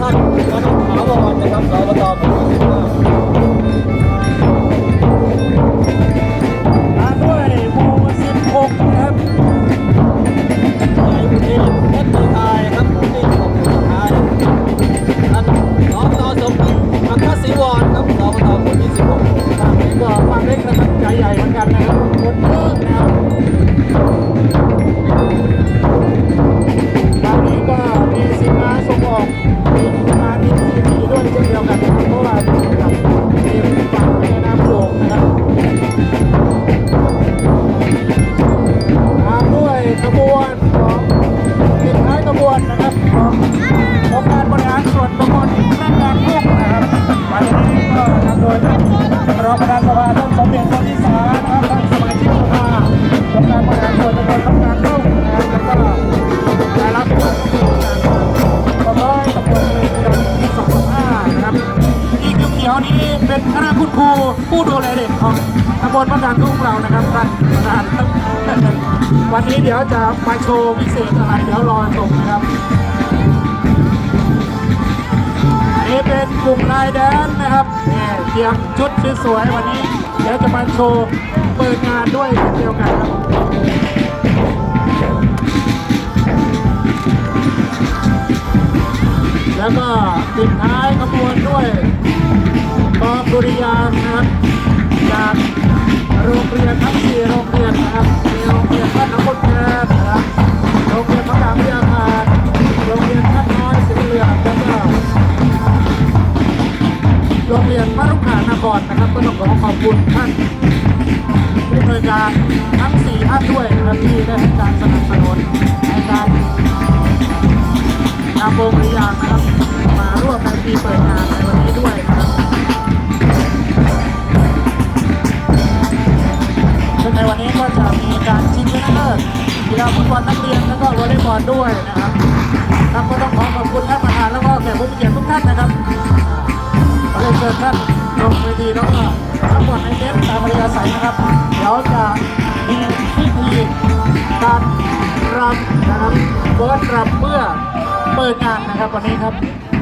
ท่านกนกถาวรนะครับสอบตหมู่ที่สิบห้าต ดท้ายขบวนนะครับขององค์การบริหารส่วนตำบล ดูแลเด็กของตำบลบ้านกลางทุ่งเรานะครับท่านประธานวันนี้เดี๋ยวจะมาโชว์พิเศษอะไรเดี๋ยวรอชมนะครับอันนี้เป็นกลุ่มลายแดนนะครับเนี่ยเตรียมชุดสวยๆวันนี้ เดี๋ยวจะมาโชว์เปิดงานด้วยเช่นเดียวกันครับ แล้วก็ปิดท้ายขบวนด้วยกองดุริยางนะครับ จากโรงเรียนทั้งสี่โรงเรียนนะครับมีโรงเรียนบ้านน้ำพุแพนนะครับโรงเรียนพระรามวิทยาคารโรงเรียนท่านน้อยสีเหลืองแล้วก็โรงเรียนพระรุขานครนะครับก็ต้องขอขอบคุณท่านผู้บริการทั้งสี่ท่านด้วยนะครับที่ได้ให้การสนับสนุนในการ นำวงริยางค์นะครับ มาร่วมในปีเปิดงานในวันนี้ด้วยนะครับซึ่งในวันนี้ก็จะมีการชิงชนะเลิศกีฬาฟุตบอลนักเรียนแล้วก็วอลเลย์บอลด้วยนะครับครับก็ต้องขอขอบคุณท่านประธานแล้วก็แขกผู้มีเกียรติทุกท่านนะครับขอเรียนเชิญท่านลงเวทีแล้วก็ทั้งหมดในเต็นท์ตามปริยาศัยนะครับเดี๋ยวจะมีพิธีการรำนะครับเบิร์ดรำเพื่อ เปิดงานนะครับวันนี้ครับ